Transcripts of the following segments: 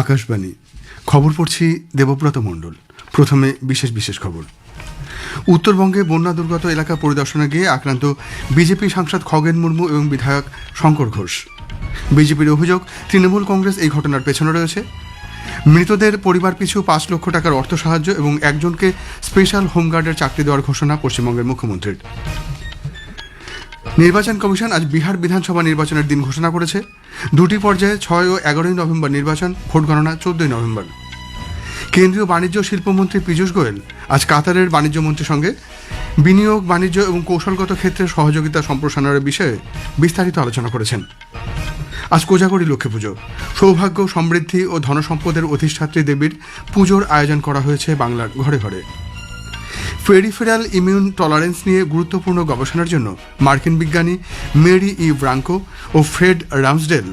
আকাশবাণী। খবর পড়ছি দেবব্রত মণ্ডল। প্রথমে বিশেষ বিশেষ খবর। উত্তরবঙ্গে বন্যা দুর্গত এলাকা পরিদর্শনে গিয়ে আক্রান্ত বিজেপি সাংসদ খগেন মুর্মু এবং বিধায়ক শঙ্কর ঘোষ। বিজেপির অভিযোগ, তৃণমূল কংগ্রেস এই ঘটনার পেছনে রয়েছে। মৃতদের পরিবার পিছু পাঁচ লক্ষ টাকার অর্থ সাহায্য এবং একজনকে স্পেশাল হোমগার্ডের চাকরি দেওয়ার ঘোষণা পশ্চিমবঙ্গের মুখ্যমন্ত্রীর। নির্বাচন কমিশন আজ বিহার বিধানসভা নির্বাচনের দিন ঘোষণা করেছে। দুটি পর্যায়ে ছয় ও এগারোই নভেম্বর নির্বাচন, ভোট গণনা চোদ্দই নভেম্বর। কেন্দ্রীয় বাণিজ্য শিল্পমন্ত্রী পীযূষ গোয়েল আজ কাতারের বাণিজ্য মন্ত্রীর সঙ্গে বিনিয়োগ, বাণিজ্য এবং কৌশলগত ক্ষেত্রে সহযোগিতা সম্প্রসারণের বিষয়ে বিস্তারিত আলোচনা করেছেন। আজ কোজাগরী লক্ষ্মী পুজো। সৌভাগ্য, সমৃদ্ধি ও ধনসম্পদের অধিষ্ঠাত্রী দেবীর পুজোর আয়োজন করা হয়েছে বাংলার ঘরে ঘরে। পেরিফেরাল ইমিউন টলারেন্স নিয়ে গুরুত্বপূর্ণ গবেষণার জন্য মার্কিন বিজ্ঞানী মেরি ই ব্রাঙ্কো ও ফ্রেড রামসডেল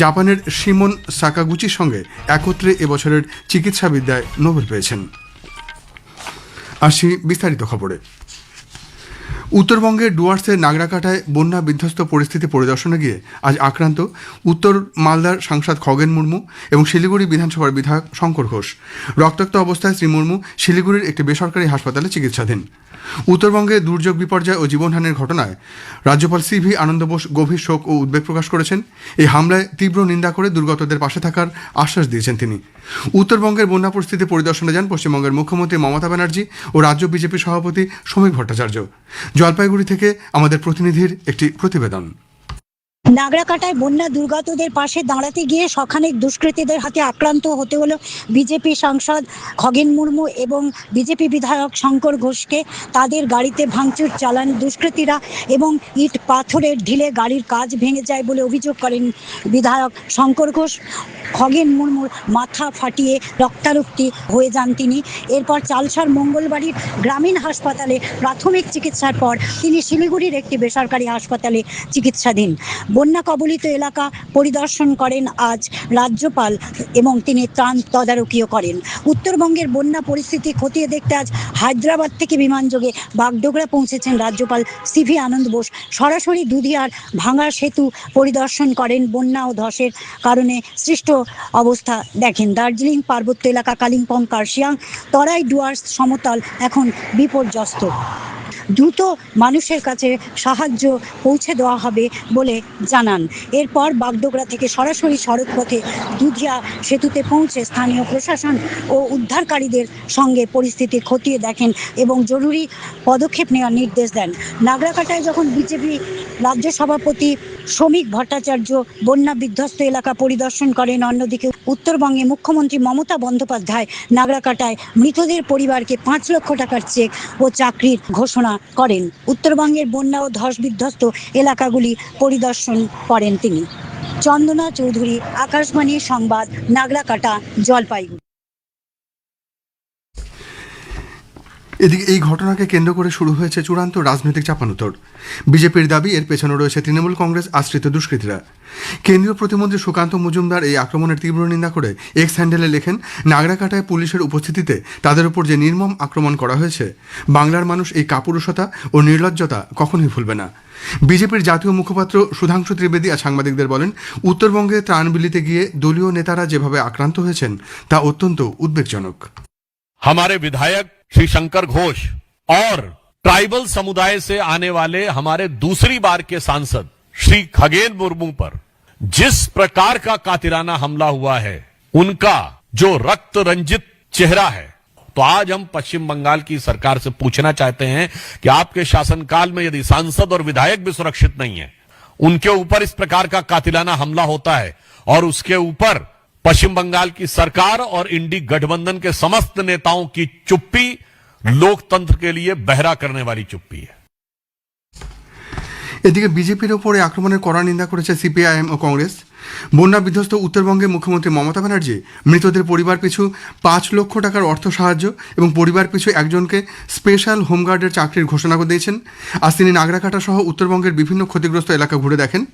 জাপানের সিমন সাকাগুচির সঙ্গে একত্রে এবছরের চিকিৎসাবিদ্যায় নোবেল পেয়েছেন। আসি বিস্তারিত খবরে। উত্তরবঙ্গের ডুয়ার্সের নাগরাকাটায় বন্যা বিধ্বস্ত পরিস্থিতি পরিদর্শনে গিয়ে আজ আক্রান্ত উত্তর মালদার সাংসদ খগেন মুর্মু এবং শিলিগুড়ি বিধানসভার বিধায়ক শঙ্কর ঘোষ। রক্তাক্ত অবস্থায় শ্রী মুর্মু শিলিগুড়ির একটি বেসরকারি হাসপাতালে চিকিৎসাধীন। উত্তরবঙ্গে দুর্যোগ বিপর্যয় ও জীবনহানির ঘটনায় রাজ্যপাল সি ভি আনন্দ বোস গভীর শোক ও উদ্বেগ প্রকাশ করেছেন। এই হামলায় তীব্র নিন্দা করে দুর্গতদের পাশে থাকার আশ্বাস দিয়েছেন তিনি। উত্তরবঙ্গের বন্যা পরিস্থিতি পরিদর্শনে যান পশ্চিমবঙ্গের মুখ্যমন্ত্রী মমতা ব্যানার্জি ও রাজ্য বিজেপি সভাপতি সমীক ভট্টাচার্য। জলপাইগুড়ি থেকে আমাদের প্রতিনিধির একটি প্রতিবেদন। নাগরাকাটায় বন্যা দুর্গতদের পাশে দাঁড়াতে গিয়ে সখানেক দুষ্কৃতীদের হাতে আক্রান্ত হতে হলো বিজেপি সাংসদ খগেন মুর্মু এবং বিজেপি বিধায়ক শঙ্কর ঘোষকে। তাদের গাড়িতে ভাঙচুর চালান দুষ্কৃতীরা এবং ইট পাথরের ঢিলে গাড়ির কাজ ভেঙে যায় বলে অভিযোগ করেন বিধায়ক শঙ্কর ঘোষ। খগেন মুর্মুর মাথা ফাটিয়ে রক্তারক্তি হয়ে যান তিনি। এরপর চালসার মঙ্গলবাড়ির গ্রামীণ হাসপাতালে প্রাথমিক চিকিৎসার পর তিনি শিলিগুড়ির একটি বেসরকারি হাসপাতালে চিকিৎসাধীন। বন্যা কবলিত এলাকা পরিদর্শন করেন আজ রাজ্যপাল এবং তিনি ত্রাণ তদারকিও করেন। উত্তরবঙ্গের বন্যা পরিস্থিতি খতিয়ে দেখতে আজ হায়দ্রাবাদ থেকে বিমানযোগে বাগডোগরা পৌঁছেছেন রাজ্যপাল সিভি আনন্দ বোস। সরাসরি দুধিয়ার ভাঙা সেতু পরিদর্শন করেন বন্যা ও ধসের কারণে সৃষ্ট অবস্থা দেখেন। দার্জিলিং পার্বত্য এলাকা কালিম্পং কার্শিয়াং, তরাই ডুয়ার্স সমতল এখন বিপর্যস্ত। দ্রুত মানুষের কাছে সাহায্য পৌঁছে দেওয়া হবে বলে জানান। এরপর বাগডোগরা থেকে সরাসরি সড়ক পথে দুধিয়া সেতুতে পৌঁছে স্থানীয় প্রশাসন ও উদ্ধারকারীদের সঙ্গে পরিস্থিতি খতিয়ে দেখেন এবং জরুরি পদক্ষেপ নেওয়ার নির্দেশ দেন। নাগরাকাটায় যখন বিজেপি রাজ্য সভাপতি শ্রমিক ভট্টাচার্য বন্যা বিধ্বস্ত এলাকা পরিদর্শন করেন, অন্যদিকে উত্তরবঙ্গে মুখ্যমন্ত্রী মমতা বন্দ্যোপাধ্যায় নাগরাকাটায় মৃতদের পরিবারকে পাঁচ লক্ষ টাকার চেক ও চাকরির ঘোষণা করেন। উত্তরবঙ্গের বন্যা ও ধস বিধ্বস্ত এলাকাগুলি পরিদর্শন করেন তিনি। চন্দনা চৌধুরী, আকাশবাণী সংবাদ নাগরাকাটা জলপাইগুড়ি। এদিকে এই ঘটনাকে কেন্দ্র করে শুরু হয়েছে চূড়ান্ত রাজনৈতিক চাপানুতর বিজেপির দাবি এর পেছনে রয়েছে তৃণমূল কংগ্রেস আশ্রিত দুষ্কৃতীরা কেন্দ্রীয় প্রতিমন্ত্রী সুকান্ত মজুমদার এই আক্রমণের তীব্র নিন্দা করে এক্স হ্যান্ডেলে লেখেন নাগরাকাটায় পুলিশের উপস্থিতিতে তাদের উপর যে নির্মম আক্রমণ করা হয়েছে বাংলার মানুষ এই কাপুরুষতা ও নির্লজ্জতা কখনোই ভুলবে না বিজেপির জাতীয় মুখপাত্র সুধাংশু ত্রিবেদী আজ সাংবাদিকদের বলেন উত্তরবঙ্গে ত্রাণ বিলিতে গিয়ে দলীয় নেতারা যেভাবে আক্রান্ত হয়েছেন তা অত্যন্ত উদ্বেগজনক हमारे विधायक श्री शंकर घोष और ट्राइबल समुदाय से आने वाले हमारे दूसरी बार के सांसद श्री खगेन मुर्मू पर जिस प्रकार का कातिराना हमला हुआ है, उनका जो रक्त रंजित चेहरा है तो आज हम पश्चिम बंगाल की सरकार से पूछना चाहते हैं कि आपके शासनकाल में यदि सांसद और विधायक भी सुरक्षित नहीं है, उनके ऊपर इस प्रकार का कातिलाना हमला होता है और उसके ऊपर पश्चिम बंगाल की सरकार और इंडी गठबंधन के समस्त नेताओं की चुप्पी लोकतंत्र के लिए बहरा करने वाली चुप्पी है এদিকে বিজেপির ওপরে আক্রমণের কড়া নিন্দা করেছে সিপিআইএম ও কংগ্রেস বন্যা বিধ্বস্ত উত্তরবঙ্গে মুখ্যমন্ত্রী মমতা ব্যানার্জি মৃতদের পরিবার পিছু পাঁচ লক্ষ টাকার অর্থ সাহায্য এবং পরিবার পিছু একজনকে স্পেশাল হোমগার্ডের চাকরির ঘোষণা দিয়েছেন। আজ তিনি নাগরাকাটা সহ উত্তরবঙ্গের বিভিন্ন ক্ষতিগ্রস্ত এলাকা ঘুরে দেখেন।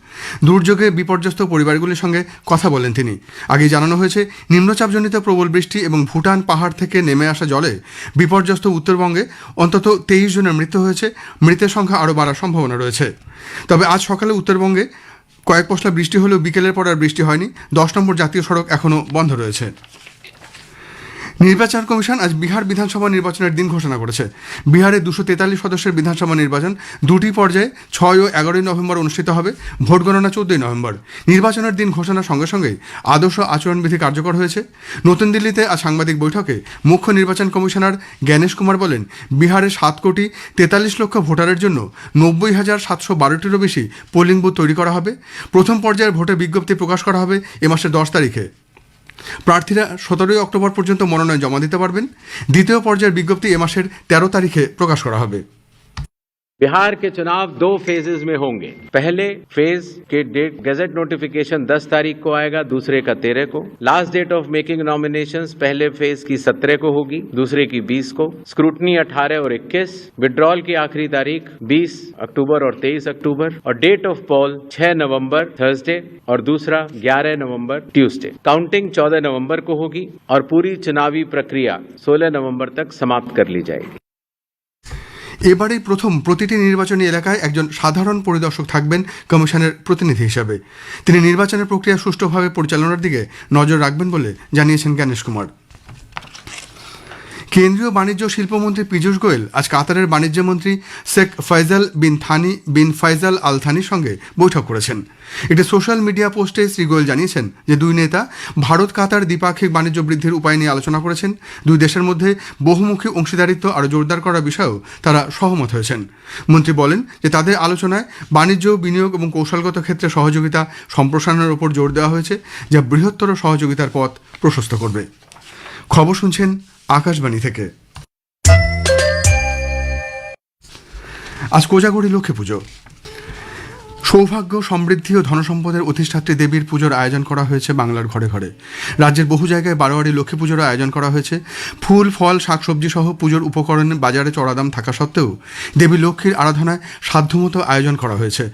দুর্যোগে বিপর্যস্ত পরিবারগুলির সঙ্গে কথা বলেন তিনি। আগে জানানো হয়েছে, নিম্নচাপজনিত প্রবল বৃষ্টি এবং ভুটান পাহাড় থেকে নেমে আসা জলে বিপর্যস্ত উত্তরবঙ্গে অন্তত তেইশ জনের মৃত্যু হয়েছে। মৃতের সংখ্যা আরও বাড়ার সম্ভাবনা রয়েছে। তবে আজ সকালে উত্তরবঙ্গে কয়েক পশলা বৃষ্টি হলেও বিকেলের পর আর বৃষ্টি হয়নি। দশ নম্বর জাতীয় সড়ক এখনও বন্ধ রয়েছে। নির্বাচন কমিশন আজ বিহার বিধানসভা নির্বাচনের দিন ঘোষণা করেছে। বিহারে দুশো তেতাল্লিশ সদস্যের বিধানসভা নির্বাচন দুটি পর্যায়ে ছয় ও এগারোই নভেম্বর অনুষ্ঠিত হবে, ভোট গণনা চোদ্দই নভেম্বর। নির্বাচনের দিন ঘোষণার সঙ্গে সঙ্গেই আদর্শ আচরণবিধি কার্যকর হয়েছে। নতুন দিল্লিতে আজ সাংবাদিক বৈঠকে মুখ্য নির্বাচন কমিশনার জ্ঞানেশ কুমার বলেন, বিহারে সাত কোটি তেতাল্লিশ লক্ষ ভোটারের জন্য নব্বই হাজার সাতশো বারোটিরও বেশি পোলিং বুথ তৈরি করা হবে। প্রথম পর্যায়ের ভোটের বিজ্ঞপ্তি প্রকাশ করা হবে এ মাসের দশ তারিখে। প্রার্থীরা সতেরোই অক্টোবর পর্যন্ত মনোনয়ন জমা দিতে পারবেন। দ্বিতীয় পর্যায়ের বিজ্ঞপ্তি এ মাসের তেরো তারিখে প্রকাশ করা হবে। बिहार के चुनाव दो फेजेज में होंगे। पहले फ़ेज़ के डेट गजट नोटिफिकेशन 10 तारीख को आएगा, दूसरे का 13 को। Last date of making nomination पहले फ़ेज़ की 17 को होगी, दूसरे की 20 को। स्क्रूटनी 18 और 21 विड्रॉल की आखिरी तारीख 20 अक्टूबर और 23 अक्टूबर। और date of poll 6 November Thursday और दूसरा 11 नवंबर ट्यूसडे काउंटिंग 14 नवंबर को होगी और पूरी चुनावी प्रक्रिया 16 नवंबर तक समाप्त कर ली जाएगी। এবারেই প্রথম প্রতিটি নির্বাচনী এলাকায় একজন সাধারণ পরিদর্শক থাকবেন কমিশনের প্রতিনিধি হিসাবে। তিনি নির্বাচনের প্রক্রিয়া সুষ্ঠুভাবে পরিচালনার দিকে নজর রাখবেন বলে জানিয়েছেন জ্ঞানেশ কুমার। কেন্দ্রীয় বাণিজ্য শিল্পমন্ত্রী পীযূষ গোয়েল আজ কাতারের বাণিজ্য মন্ত্রী Sheikh Faisal bin Thani, bin Faisal al থানির সঙ্গে বৈঠক করেছেন। একটি সোশ্যাল মিডিয়া পোস্টে শ্রী গোয়েল জানিয়েছেন যে দুই নেতা ভারত, কাতার দ্বিপাক্ষিক বাণিজ্য বৃদ্ধির উপায় নিয়ে আলোচনা করেছেন। দুই দেশের মধ্যে বহুমুখী অংশীদারিত্ব আরও জোরদার করার বিষয়েও তারা সহমত হয়েছেন। মন্ত্রী বলেন যে তাদের আলোচনায় বাণিজ্য, বিনিয়োগ এবং কৌশলগত ক্ষেত্রে সহযোগিতা সম্প্রসারণের ওপর জোর দেওয়া হয়েছে, যা বৃহত্তর সহযোগিতার পথ প্রশস্ত করবে। খবর শুনছেন আকাশবাণী থেকে। আজ কোজাগরী লক্ষ্মী পুজো। সৌভাগ্য, সমৃদ্ধি ও ধনসম্পদের অধিষ্ঠাত্রী দেবীর পুজোর আয়োজন করা হয়েছে বাংলার ঘরে ঘরে। রাজ্যের বহু জায়গায় বারোয়ারি লক্ষ্মী পুজোর আয়োজন করা হয়েছে। ফুল, ফল, শাকসবজি সহ পুজোর উপকরণ বাজারে চড়া দাম থাকা সত্ত্বেও দেবী লক্ষ্মীর আরাধনায় সাধ্যমতো আয়োজন করা হয়েছে।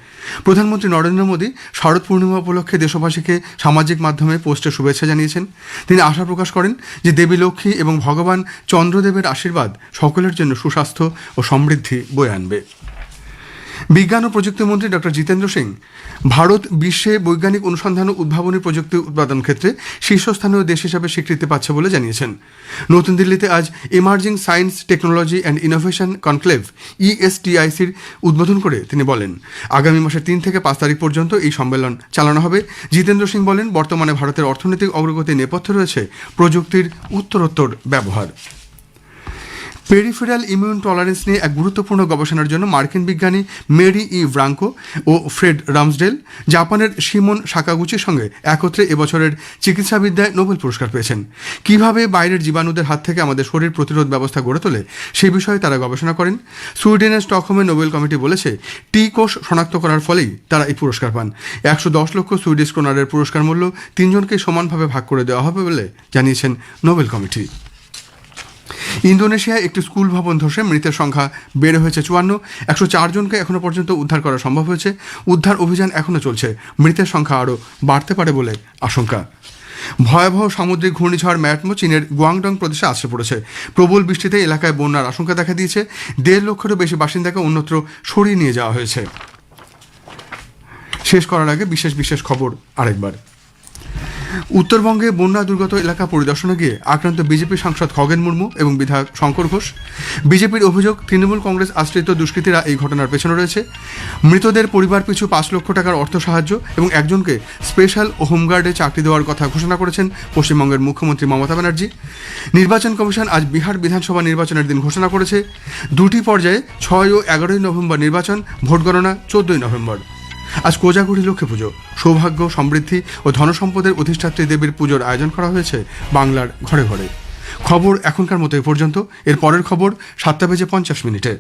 প্রধানমন্ত্রী নরেন্দ্র মোদী শারদ পূর্ণিমা উপলক্ষে দেশবাসীকে সামাজিক মাধ্যমে পোস্টে শুভেচ্ছা জানিয়েছেন। তিনি আশা প্রকাশ করেন যে দেবী লক্ষ্মী এবং ভগবান চন্দ্রদেবের আশীর্বাদ সকলের জন্য সুস্বাস্থ্য ও সমৃদ্ধি বয়ে আনবে। বিজ্ঞান ও প্রযুক্তি মন্ত্রী ডক্টর জিতেন্দ্র সিং, ভারত বিশ্বে বৈজ্ঞানিক অনুসন্ধান ও উদ্ভাবনী প্রযুক্তি উৎপাদন ক্ষেত্রে শীর্ষস্থানীয় দেশ হিসাবে স্বীকৃতি পাচ্ছে বলে জানিয়েছেন। নতুন দিল্লিতে আজ emerging science technology and innovation conclave ইএসটিআইসির উদ্বোধন করে তিনি বলেন, আগামী মাসের তিন থেকে পাঁচ তারিখ পর্যন্ত এই সম্মেলন চালানো হবে। জিতেন্দ্র সিং বলেন, বর্তমানে ভারতের অর্থনৈতিক অগ্রগতির নেপথ্যে রয়েছে প্রযুক্তির উত্তরোত্তর ব্যবহার। পেরিফেরাল ইমিউন টলারেন্স নিয়ে এক গুরুত্বপূর্ণ গবেষণার জন্য মার্কিন বিজ্ঞানী মেরি ই ব্রাঙ্কো ও ফ্রেড রামসডেল জাপানের সিমন সাকাগুচির সঙ্গে একত্রে এবছরের চিকিৎসাবিদ্যায় নোবেল পুরস্কার পেয়েছেন। কীভাবে বাইরের জীবাণুদের হাত থেকে আমাদের শরীর প্রতিরোধ ব্যবস্থা গড়ে তোলে, সে বিষয়ে তারা গবেষণা করেন। সুইডেনের স্টকহোমে নোবেল কমিটি বলেছে, টি কোষ শনাক্ত করার ফলেই তারা এই পুরস্কার পান। একশো দশ লক্ষ সুইডিশ ক্রোনারের পুরস্কার মূল্য তিনজনকে সমানভাবে ভাগ করে দেওয়া হবে বলে জানিয়েছেন নোবেল কমিটি। ইন্দোনেশিয়ায় একটি স্কুল ভবন ধসে মৃতের সংখ্যা বেড়ে হয়েছে চুয়ান্ন। একশো জনকে এখনও পর্যন্ত উদ্ধার করা সম্ভব হয়েছে। উদ্ধার অভিযান এখনও চলছে। মৃতের সংখ্যা আরও বাড়তে পারে বলে আশঙ্কা। ভয়াবহ সামুদ্রিক ঘূর্ণিঝড় ম্যাটমো চীনের গুয়াংডং প্রদেশে আছড়ে পড়েছে। প্রবল বৃষ্টিতে এলাকায় বন্যার আশঙ্কা দেখা দিয়েছে। দেড় লক্ষেরও বেশি বাসিন্দাকে অন্যত্র সরিয়ে নিয়ে যাওয়া হয়েছে। শেষ করার আগে বিশেষ বিশেষ খবর আরেকবার। উত্তরবঙ্গে বন্যা দুর্গত এলাকা পরিদর্শনে গিয়ে আক্রান্ত বিজেপি সাংসদ খগেন মুর্মু এবং বিধায়ক শঙ্কর ঘোষ। বিজেপির অভিযোগ, তৃণমূল কংগ্রেস আশ্রিত দুষ্কৃতীরা এই ঘটনার পেছনে রয়েছে। মৃতদের পরিবার পিছু পাঁচ লক্ষ টাকার অর্থ সাহায্য এবং একজনকে স্পেশাল হোমগার্ডে চাকরি দেওয়ার কথা ঘোষণা করেছেন পশ্চিমবঙ্গের মুখ্যমন্ত্রী মমতা ব্যানার্জি। নির্বাচন কমিশন আজ বিহার বিধানসভা নির্বাচনের দিন ঘোষণা করেছে। দুটি পর্যায়ে ছয় ও এগারোই নভেম্বর নির্বাচন, ভোট গণনা চোদ্দই নভেম্বর। আজ কোজাগুড়ি লক্ষ্মী পুজো। সৌভাগ্য, সমৃদ্ধি ও ধনসম্পদের অধিষ্ঠাত্রী দেবীর পুজোর আয়োজন করা হয়েছে বাংলার ঘরে ঘরে। খবর এখনকার মতো এ পর্যন্ত। এর পরের খবর সাতটা বেজে পঞ্চাশ মিনিটে।